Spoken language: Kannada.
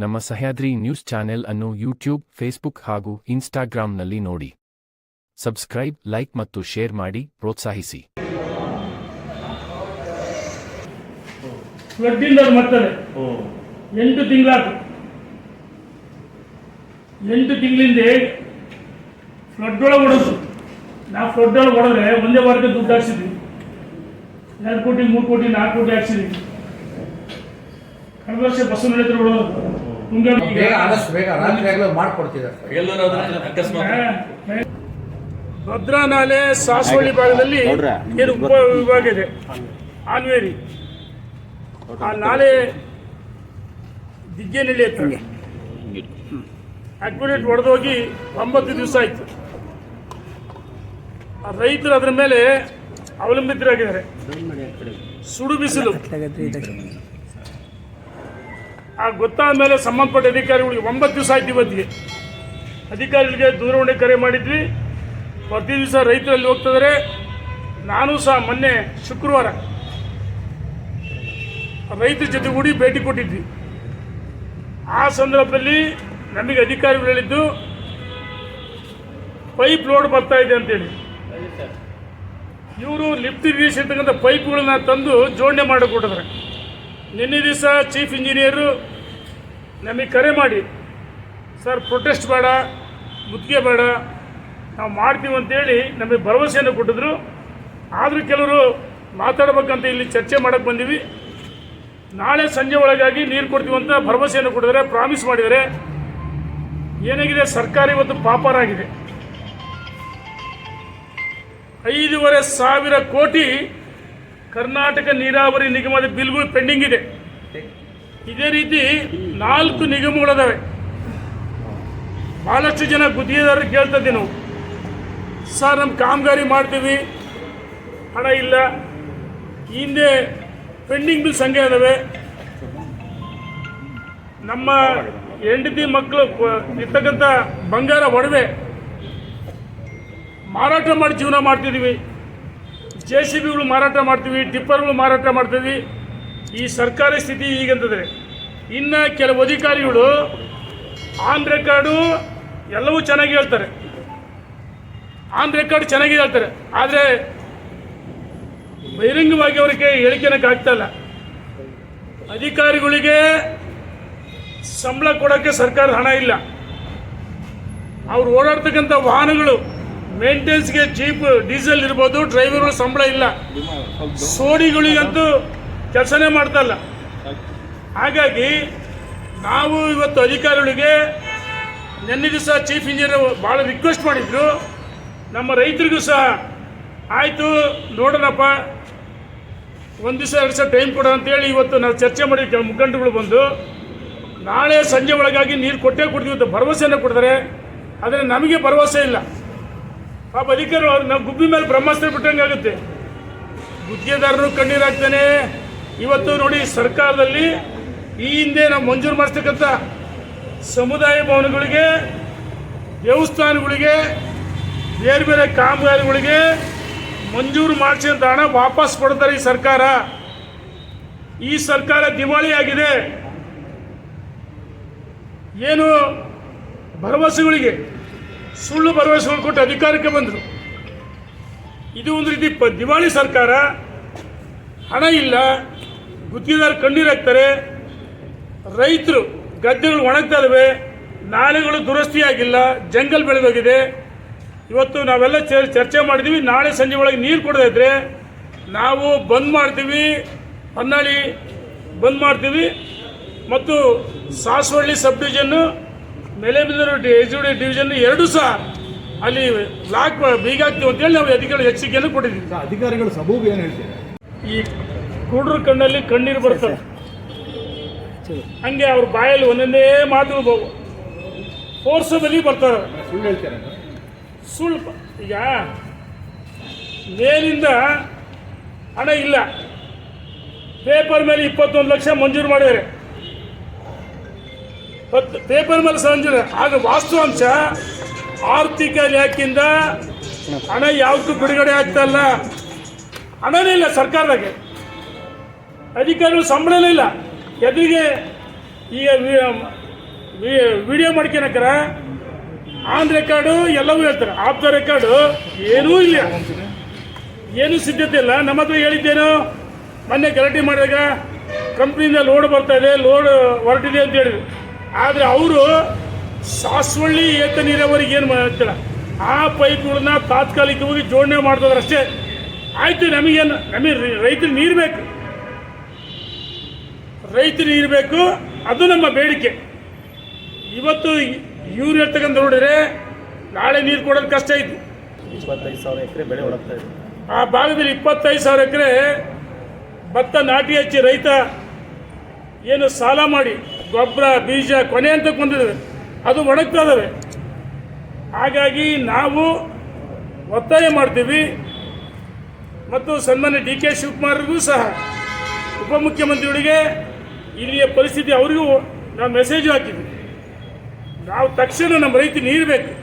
ನಮ್ಮ ಸಹ್ಯಾದ್ರಿ ನ್ಯೂಸ್ ಚಾನೆಲ್ ಅನ್ನು ಯೂಟ್ಯೂಬ್ ಫೇಸ್ಬುಕ್ ಹಾಗೂ ಇನ್ಸ್ಟಾಗ್ರಾಂನಲ್ಲಿ ನೋಡಿ. ಸಬ್ಸ್ಕ್ರೈಬ್ ಲೈಕ್ ಮತ್ತು ಶೇರ್ ಮಾಡಿ ಪ್ರೋತ್ಸಾಹಿಸಿ. ಫ್ಲಡ್ಡಿಂದ ಅದು ಮರ್ತದೆ ಎಂಟು ತಿಂಗಳಾಯ್ತು ಎಂಟು ತಿಂಗಳಿಂದ ಫ್ಲಡ್ ಒಳಗೆ ಹೊಡೋದು ನಾವು ಫ್ಲಡ್ ಒಳಗೆ ಹೊಡೆದ್ರೆ ಒಂದೇ ವಾರಕ್ಕೆ ದುಡ್ಡು ಹಾಕ್ಸಿದ್ವಿ. ಎರಡು ಕೋಟಿ ಮೂರು ಕೋಟಿ ನಾಲ್ಕು ಕೋಟಿ ಹಾಕ್ಸಿದ್ವಿ. ಕಳೆದ ವರ್ಷ ಬಸ್ಸು ನಡೆದ್ರೆ ಹೊಡೋದು ಬೇಗ ಆದಷ್ಟು ಬೇಗ ರಾತ್ರಿ ಆಗಲೂ ಮಾಡ್ಕೊಡ್ತಿದ್ದಾರೆ. ಎಲ್ಲರೂ ಅದನ್ನ ಅಕಸ್ಮಾತ್ ಭದ್ರಾ ನಾಲೆ ಸಾಸವಳ್ಳಿ ಭಾಗದಲ್ಲಿ ಏನು ಉಪ ವಿಭಾಗ ಇದೆ? ಆನ್ವೇರಿ ಆ ನಾಲೆ ದಿಗ್ಗೇನಹಳ್ಳಿ ಎತ್ತಂಗೆ ಅಕ್ಯುರೇಟ್ ಹೊಡೆದೋಗಿ ಒಂಬತ್ತು ದಿವಸ ಆಯ್ತು. ಆ ರೈತರು ಅದರ ಮೇಲೆ ಅವಲಂಬಿತರಾಗಿದ್ದಾರೆ. ಸುಡು ಬಿಸಿಲು. ಆ ಗೊತ್ತಾದ ಮೇಲೆ ಸಂಬಂಧಪಟ್ಟ ಅಧಿಕಾರಿಗಳಿಗೆ ಒಂಬತ್ತು ದಿವಸ ಆಯ್ತು ಇವತ್ತಿಗೆ. ಅಧಿಕಾರಿಗಳಿಗೆ ದೂರವಾಣಿ ಕರೆ ಮಾಡಿದ್ವಿ. ಪ್ರತಿ ದಿವಸ ರೈತರಲ್ಲಿ ಹೋಗ್ತಿದ್ದಾರೆ ನಾನು ಸಹ ಮೊನ್ನೆ ಶುಕ್ರವಾರ ರೈತರ ಜೊತೆಗೂಡಿ ಭೇಟಿ ಕೊಟ್ಟಿದ್ವಿ. ಆ ಸಂದರ್ಭದಲ್ಲಿ ನಮಗೆ ಅಧಿಕಾರಿಗಳು ಹೇಳಿದ್ದು, ಪೈಪ್ ಲೋಡ್ ಬರ್ತಾ ಇದೆ ಅಂತೇಳಿ. ಇವರು ಲಿಫ್ಟ್ ಇರಿಗೇಷನ್ ತಕ್ಕಂಥ ಪೈಪ್ಗಳನ್ನ ತಂದು ಜೋಡಣೆ ಮಾಡಿಕೊಟ್ಟಿದ್ದಾರೆ. ನಿನ್ನೆ ದಿವಸ ಚೀಫ್ ಇಂಜಿನಿಯರು ನಮಗೆ ಕರೆ ಮಾಡಿ ಸರ್ ಪ್ರೊಟೆಸ್ಟ್ ಬೇಡ, ಮುತ್ತಿಗೆ ಬೇಡ, ನಾವು ಮಾಡ್ತೀವಿ ಅಂತೇಳಿ ನಮಗೆ ಭರವಸೆಯನ್ನು ಕೊಟ್ಟಿದ್ರು. ಆದರೂ ಕೆಲವರು ಮಾತಾಡ್ಬೇಕಂತ ಇಲ್ಲಿ ಚರ್ಚೆ ಮಾಡಕ್ಕೆ ಬಂದೀವಿ. ನಾಳೆ ಸಂಜೆ ಒಳಗಾಗಿ ನೀರು ಕೊಡ್ತೀವಿ ಅಂತ ಭರವಸೆಯನ್ನು ಕೊಟ್ಟಿದ್ದಾರೆ ಪ್ರಾಮಿಸ್ ಮಾಡಿದ್ದಾರೆ. ಏನಾಗಿದೆ? ಸರ್ಕಾರ ಇವತ್ತು ಪಾಪರಾಗಿದೆ ಐದೂವರೆ ಸಾವಿರ ಕೋಟಿ ಕರ್ನಾಟಕ ನೀರಾವರಿ ನಿಗಮದ ಬಿಲ್ಗಳು ಪೆಂಡಿಂಗ್ ಇದೆ. ಇದೇ ರೀತಿ ನಾಲ್ಕು ನಿಗಮಗಳಿದಾವೆ. ಭಾಳಷ್ಟು ಜನ ಗುತ್ತಿಗೆದಾರರು ಕೇಳ್ತಾ ಇದ್ದೀವಿ ನಾವು. ಸರ್ ನಮ್ಮ ಕಾಮಗಾರಿ ಮಾಡ್ತೀವಿ. ಹಣ ಇಲ್ಲ. ಹಿಂದೆ ಪೆಂಡಿಂಗ್ ಬಿಲ್ ಸಂಘ ಇದಾವೆ. ನಮ್ಮ ಹೆಂಡತಿ ಮಕ್ಕಳು ಇರ್ತಕ್ಕಂಥ ಬಂಗಾರ ಒಡವೆ ಮಾರಾಟ ಮಾಡಿ ಜೀವನ ಮಾಡ್ತಿದ್ದೀವಿ. ಜೆ ಸಿ ಬಿಗಳು ಮಾರಾಟ ಮಾಡ್ತೀವಿ, ಟಿಪ್ಪರ್ಗಳು ಮಾರಾಟ ಮಾಡ್ತೀವಿ. ಈ ಸರ್ಕಾರಿ ಸ್ಥಿತಿ ಈಗಂತಂದರೆ ಇನ್ನು ಕೆಲವು ಅಧಿಕಾರಿಗಳು ಆನ್ ರೆಕಾರ್ಡು ಎಲ್ಲವೂ ಚೆನ್ನಾಗಿ ಹೇಳ್ತಾರೆ. ಆನ್ ರೆಕಾರ್ಡ್ ಚೆನ್ನಾಗಿ ಹೇಳ್ತಾರೆ. ಆದರೆ ಬಹಿರಂಗವಾಗಿ ಅವರಿಗೆ ಹೇಳಿಕೆನಕ್ಕೆ ಆಗ್ತಾ ಇಲ್ಲ. ಅಧಿಕಾರಿಗಳಿಗೆ ಸಂಬಳ ಕೊಡೋಕ್ಕೆ ಸರ್ಕಾರದ ಹಣ ಇಲ್ಲ. ಅವ್ರು ಓಡಾಡ್ತಕ್ಕಂಥ ವಾಹನಗಳು ಮೇಂಟೆನೆನ್ಸ್ಗೆ ಜೀಪ್ ಡೀಸೆಲ್ ಇರ್ಬೋದು ಡ್ರೈವರ್ಗಳು ಸಂಬಳ ಇಲ್ಲ. ಸೋಡಿಗಳಿಗಂತೂ ಕೆಲಸನೇ ಮಾಡ್ತಾ ಇಲ್ಲ. ಹಾಗಾಗಿ ನಾವು ಇವತ್ತು ಅಧಿಕಾರಿಗಳಿಗೆ ನಿನ್ನೆ ದಿವಸ ಚೀಫ್ ಇಂಜಿನಿಯರ್ ಭಾಳ ರಿಕ್ವೆಸ್ಟ್ ಮಾಡಿದ್ರು. ನಮ್ಮ ರೈತರಿಗೂ ಸಹ ಆಯಿತು, ನೋಡೋಣಪ್ಪ. ಒಂದು ದಿವಸ, ಎರಡು ದಿವಸ ಟೈಮ್ ಕೊಡೋ ಅಂತೇಳಿ ಇವತ್ತು ನಾವು ಚರ್ಚೆ ಮಾಡಿ ಕೆಲವು ಮುಖಂಡರುಗಳು ಬಂದು, ನಾಳೆ ಸಂಜೆ ಒಳಗಾಗಿ ನೀರು ಕೊಟ್ಟೇ ಕೊಡ್ತೀವಿ ಅಂತ ಭರವಸೆಯನ್ನು ಕೊಡ್ತಾರೆ. ಆದರೆ ನಮಗೆ ಭರವಸೆ ಇಲ್ಲ. ಪಾಪ ಅಧಿಕಾರಿ ನಾವು ಗುಬ್ಬಿ ಮೇಲೆ ಬ್ರಹ್ಮಾಸ್ತ್ರ ಬಿಟ್ಟಂಗೆ ಆಗುತ್ತೆ. ಗುತ್ತಿಗೆದಾರರು ಕಣ್ಣೀರಾಗ್ತಾನೆ ಇವತ್ತು ನೋಡಿ ಸರ್ಕಾರದಲ್ಲಿ ಈ ಹಿಂದೆ ನಾವು ಮಂಜೂರು ಮಾಡಿಸ್ತಕ್ಕಂಥ ಸಮುದಾಯ ಭವನಗಳಿಗೆ, ದೇವಸ್ಥಾನಗಳಿಗೆ, ಬೇರೆ ಬೇರೆ ಕಾಮಗಾರಿಗಳಿಗೆ ಮಂಜೂರು ಮಾಡಿಸಿದಂಥ ಹಣ ವಾಪಸ್ ಕೊಡ್ತಾರೆ ಈ ಸರ್ಕಾರ. ಈ ಸರ್ಕಾರ ದಿವಾಳಿ ಆಗಿದೆ. ಏನು ಭರವಸೆಗಳಿಗೆ ಸುಳ್ಳು ಭರವಸೆಗಳು ಕೊಟ್ಟು ಅಧಿಕಾರಕ್ಕೆ ಬಂದರು. ಇದು ಒಂದು ರೀತಿ ಪ, ದಿವಾಳಿ ಸರ್ಕಾರ, ಹಣ ಇಲ್ಲ, ಗುತ್ತಿಗೆದಾರ ಕಣ್ಣೀರಾಗ್ತಾರೆ ರೈತರು ಗದ್ದೆಗಳು ಒಣಗ್ತಾ ಇವೆ ನಾಲೆಗಳು ದುರಸ್ತಿಯಾಗಿಲ್ಲ, ಜಂಗಲ್ ಬೆಳೆದೋಗಿದೆ ಇವತ್ತು ನಾವೆಲ್ಲ ಚರ್- ಚರ್ಚೆ ಮಾಡಿದ್ದೀವಿ ನಾಳೆ ಸಂಜೆ ಒಳಗೆ ನೀರು ಕೊಡದೇ ನಾವು ಬಂದ್ ಮಾಡ್ತೀವಿ, ಹೊನ್ನಾಳಿ ಬಂದ್ ಮಾಡ್ತೀವಿ, ಮತ್ತು ಸಾಸವಳ್ಳಿ ಸಬ್ ಡಿವಿಷನ್ನು ಮೆಲೆಬಿದರು ಎಚ್ ಡಿ ಡಿವಿಷನ್ ಎರಡು ಸಹ ಅಲ್ಲಿ ಲಾಕ್ ಬೀಗ ಹಾಕ್ತೀವಿ ಅಂತೇಳಿ ನಾವು ಅಧಿಕಾರಿ ಎಚ್ಚರಿಕೆಯನ್ನು ಕೊಟ್ಟಿದ್ದೀವಿ. ಅಧಿಕಾರಿಗಳು ಸಬೂಬು ಏನು ಹೇಳ್ತಾರೆ? ಈ ಕುಡ್ರ ಕಣ್ಣಲ್ಲಿ ಕಣ್ಣೀರು ಬರ್ತಾರೆ ಹಂಗೆ ಅವ್ರ ಬಾಯಲ್ಲಿ ಒಂದೊಂದೇ ಮಾತು ಫೋರ್ಸಬಲಿ ಬರ್ತಾರೆ. ಸುಳ್ಳು ಹೇಳ್ತಾರೆ ಸುಳ್ಳು ಈಗ ಮೇಲಿಂದ ಹಣ ಇಲ್ಲ. ಪೇಪರ್ ಮೇಲೆ ಇಪ್ಪತ್ತೊಂದು ಲಕ್ಷ ಮಂಜೂರು ಮಾಡಿದ್ದಾರೆ. ಹತ್ತು ಪೇಪರ್ ಮೇಲೆ ಸಂಜೆ ಆಗ ವಾಸ್ತವಾಂಶ, ಆರ್ಥಿಕ ಇಲಾಖೆಯಿಂದ ಹಣ ಯಾವತ್ತೂ ಬಿಡುಗಡೆ ಆಗ್ತಾ ಇಲ್ಲ ಹಣನೇ ಇಲ್ಲ ಸರ್ಕಾರದಾಗೆ. ಅಧಿಕಾರಿಗಳು ಸಂಬಳನೇ ಇಲ್ಲ. ಎದುರಿಗೆ ಈಗ ವಿಡಿಯೋ ಮಾಡ್ಕೊಳಕ್ಕಾರ ಆನ್ ರೆಕಾರ್ಡು ಎಲ್ಲವೂ ಹೇಳ್ತಾರೆ. ಆಫ್ ದ ರೆಕಾರ್ಡು ಏನೂ ಇಲ್ಲ. ಏನೂ ಸಿದ್ಧತೆ ಇಲ್ಲ. ನಮ್ಮ ಹತ್ರ ಹೇಳಿದ್ದೇನು? ಮೊನ್ನೆ ಗಲಾಟೆ ಮಾಡಿದಾಗ ಕಂಪ್ನಿಯಿಂದ ಲೋಡ್ ಬರ್ತಾ ಇದೆ. ಲೋಡ್ ಹೊರಟಿದೆ ಅಂತ ಹೇಳಿದ್ರು. ಆದರೆ ಅವರು ಸಾಸ್ವಳ್ಳಿ ಏತ ನೀರಾವರಿಗೆ ಏನು ಮಾಡ್ತಿಲ್ಲ ಆ ಪೈಪ್ಗಳನ್ನ ತಾತ್ಕಾಲಿಕವಾಗಿ ಜೋಡಣೆ ಮಾಡ್ತಿದ್ರು ಅಷ್ಟೇ. ಆಯ್ತು ನಮಗೇನು ನಮಗೆ ರೈತರಿಗೆ ನೀರು ಬೇಕು. ರೈತರು ನೀರು ಬೇಕು ಅದು ನಮ್ಮ ಬೇಡಿಕೆ. ಇವತ್ತು ಇವ್ರು ಹೇಳ್ತಕ್ಕಂಥ ನೋಡಿದ್ರೆ ನಾಳೆ ನೀರು ಕೊಡೋದು ಕಷ್ಟ ಐತಿ ಇಪ್ಪತ್ತೈದು ಸಾವಿರ ಎಕರೆ ಬೆಳೆ ಒಳಗ್ತಾ ಇದೆ. ಆ ಭಾಗದಲ್ಲಿ ಇಪ್ಪತ್ತೈದು ಸಾವಿರ ಎಕರೆ ಭತ್ತ ನಾಟಿ ಹಚ್ಚಿ ರೈತ ಏನು ಸಾಲ ಮಾಡಿ ಗೊಬ್ಬರ, ಬೀಜ ಕೊನೆ ಅಂತ ಬಂದಿದ್ದಾವೆ. ಅದು ಒಣಗ್ತಾ ಇದ್ದಾವೆ. ಹಾಗಾಗಿ ನಾವು ಒತ್ತಾಯ ಮಾಡ್ತೀವಿ. ಮತ್ತು ಸನ್ಮಾನ್ಯ ಡಿ ಕೆ ಶಿವಕುಮಾರ್ಗೂ ಸಹ ಉಪಮುಖ್ಯಮಂತ್ರಿಗಳಿಗೆ ಇಲ್ಲಿಯ ಪರಿಸ್ಥಿತಿ ಅವರಿಗೂ ನಾವು ಮೆಸೇಜ್ ಹಾಕಿದ್ವಿ. ನಾವು ತಕ್ಷಣ ನಮ್ಮ ರೈತ ನೀರು ಬೇಕು.